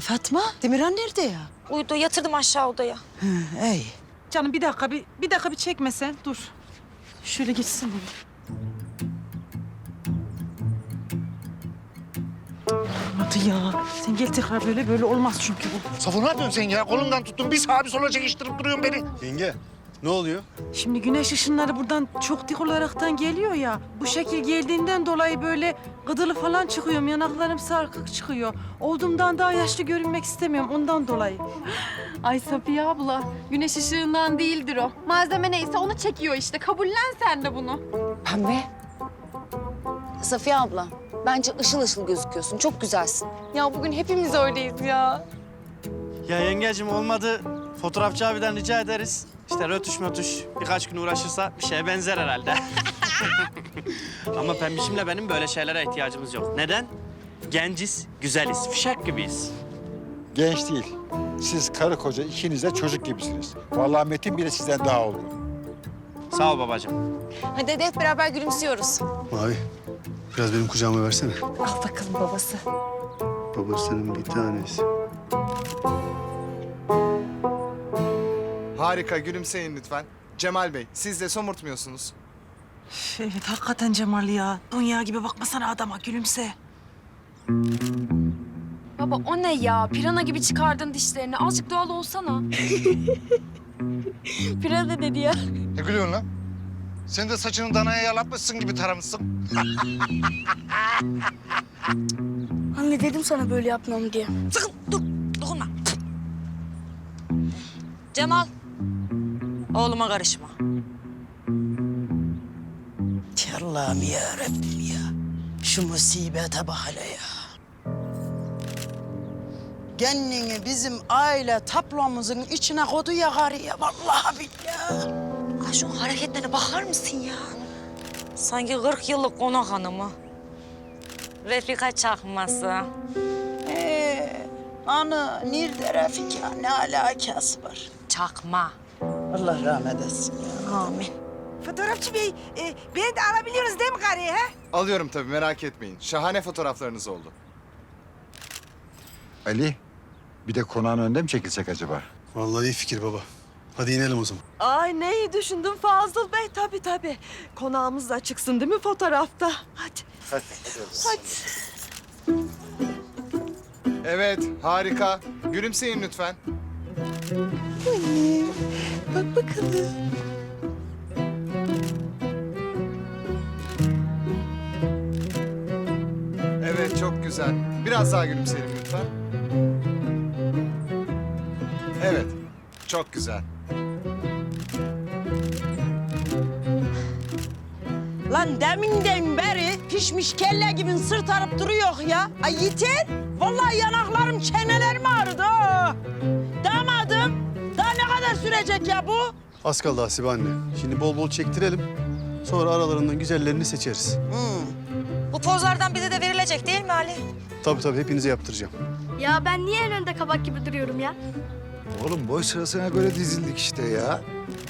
Fatma, Demirhan nerede ya? Uyudu yatırdım aşağı odaya. Hı, iyi. Canım bir dakika bir, bir dakika bir çekmesen. Dur. Şöyle geçsin. Hadi ya. Sen gel tekrar böyle böyle olmaz çünkü bu. Safo ne yapıyorsun sen ya? Kolumdan tuttun bir sağa bir sola çekiştirip duruyorsun beni. Yenge ne oluyor? Şimdi güneş ışınları buradan çok dik olaraktan geliyor ya. Bu şekil geldiğinden dolayı böyle gıdılı falan çıkıyorum. Yanaklarım sarkık çıkıyor. Olduğumdan daha yaşlı görünmek istemiyorum ondan dolayı. Ay Safiye abla, güneş ışığından değildir o. Malzeme neyse onu çekiyor işte. Kabullen sen de bunu. Pembe. Safiye abla, bence ışıl ışıl gözüküyorsun. Çok güzelsin. Ya bugün hepimiz öyleyiz ya. Ya yengecim olmadı. Fotoğrafçı abiden rica ederiz. İşte rötuş mötuş birkaç gün uğraşırsa bir şeye benzer herhalde. Ama pembişimle benim böyle şeylere ihtiyacımız yok. Neden? Genciz, güzeliz, fişek gibiyiz. Genç değil. Siz karı koca ikiniz de çocuk gibisiniz. Vallahi Metin bile sizden daha olgun. Sağ ol babacığım. Hadi hadi hep beraber gülümsüyoruz. Mavi, biraz benim kucağıma versene. Al bakalım babası. Babasının bir tanesi. Harika, gülümseyin lütfen. Cemal Bey, siz de somurtmuyorsunuz. Üf, Evet hakikaten Cemal ya. Dünya gibi bakmasana adama gülümse. Baba o ne ya? Pirana gibi çıkardın dişlerini. Azıcık doğal olsana. Pirana dedi ya. Ne gülüyorsun lan? Sen de saçını danaya yalatmışsın gibi taramışsın. Anne dedim sana böyle yapmam diye. Sakın dur dokunma. Cemal. Oğluma karışma. Allah'ım ya Rabbim ya. Şu musibete bak hele ya. Kendini bizim aile tablomuzun içine kodu ya karı ya. Vallahi billahi. Ay şu hareketlerine bakar mısın ya? Sanki 40 yıllık konak hanımı. Refika çakması. Ee, ana nerede Refika? Ne alakası var? Çakma. Allah rahmet etsin ya. Amin. Fotoğrafçı bey, e, beni de alabiliyoruz değil mi karıyı ha? Alıyorum tabii, merak etmeyin. Şahane fotoğraflarınız oldu. Ali, bir de konağın önünde mi çekilsek acaba? Vallahi iyi fikir baba. Hadi inelim o zaman. Ay neyi düşündün Fazıl Bey? Tabii tabii. Konağımız da çıksın değil mi fotoğrafta? Hadi. Hadi. Evet, harika. Gülümseyin lütfen. Bak bakalım. Evet, çok güzel. Biraz daha gülümseyelim lütfen. Evet, çok güzel. Lan deminden beri pişmiş kelle gibi sırt arıp duruyor ya. Ay yeter. Vallahi yanaklarım, çenelerim ağrıdı. ha. Sürecek ya bu? Az kaldı Hasibe anne. Şimdi bol bol çektirelim. Sonra aralarından güzellerini seçeriz. Bu pozlardan bize de verilecek değil mi Ali? Tabii tabii hepinize yaptıracağım. Ya ben niye en önde kabak gibi duruyorum ya? Oğlum boy sırasına göre dizildik işte ya.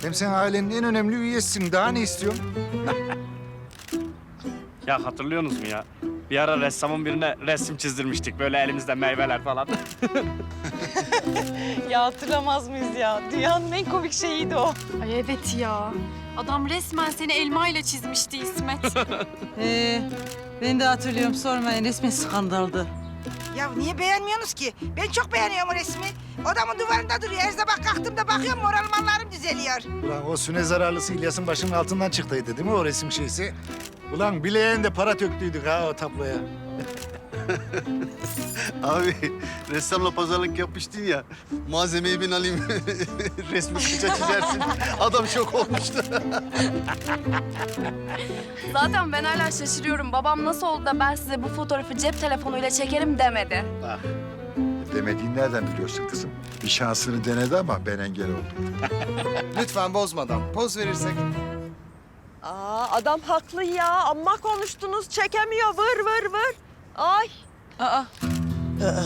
Hem sen ailenin en önemli üyesisin. Daha ne istiyorsun? Ya hatırlıyorsunuz mu ya? Bir ara ressamın birine resim çizdirmiştik. Böyle elimizde meyveler falan. Ya hatırlamaz mıyız ya? Dünyanın en komik şeyiydi o. Ay evet ya. Adam resmen seni elmayla çizmişti İsmet. Ee, ben de hatırlıyorum sormayın resmen skandaldı. Ya niye beğenmiyorsunuz ki? Ben çok beğeniyorum o resmi. Odamın duvarında duruyor. Her sabah kalktığımda bakıyorum moral mallarım düzeliyor. Ulan o süne zararlısı İlyas'ın başının altından çıktıydı değil mi o resim şeysi? Ulan bileğen de para töktüydük ha o tabloya. Abi ressamla pazarlık yapmıştın ya. Malzemeyi ben alayım. Resmi kıça çizersin. Adam şok olmuştu. Zaten ben hala şaşırıyorum. Babam nasıl oldu da ben size bu fotoğrafı cep telefonuyla çekerim demedi. Demediğini nereden biliyorsun kızım? Bir şansını denedi ama ben engel oldum. Lütfen bozmadan. Poz verirsek. Aa adam haklı ya. Amma konuştunuz. Çekemiyor. Vır vır vır. Ay. Aa, Aa,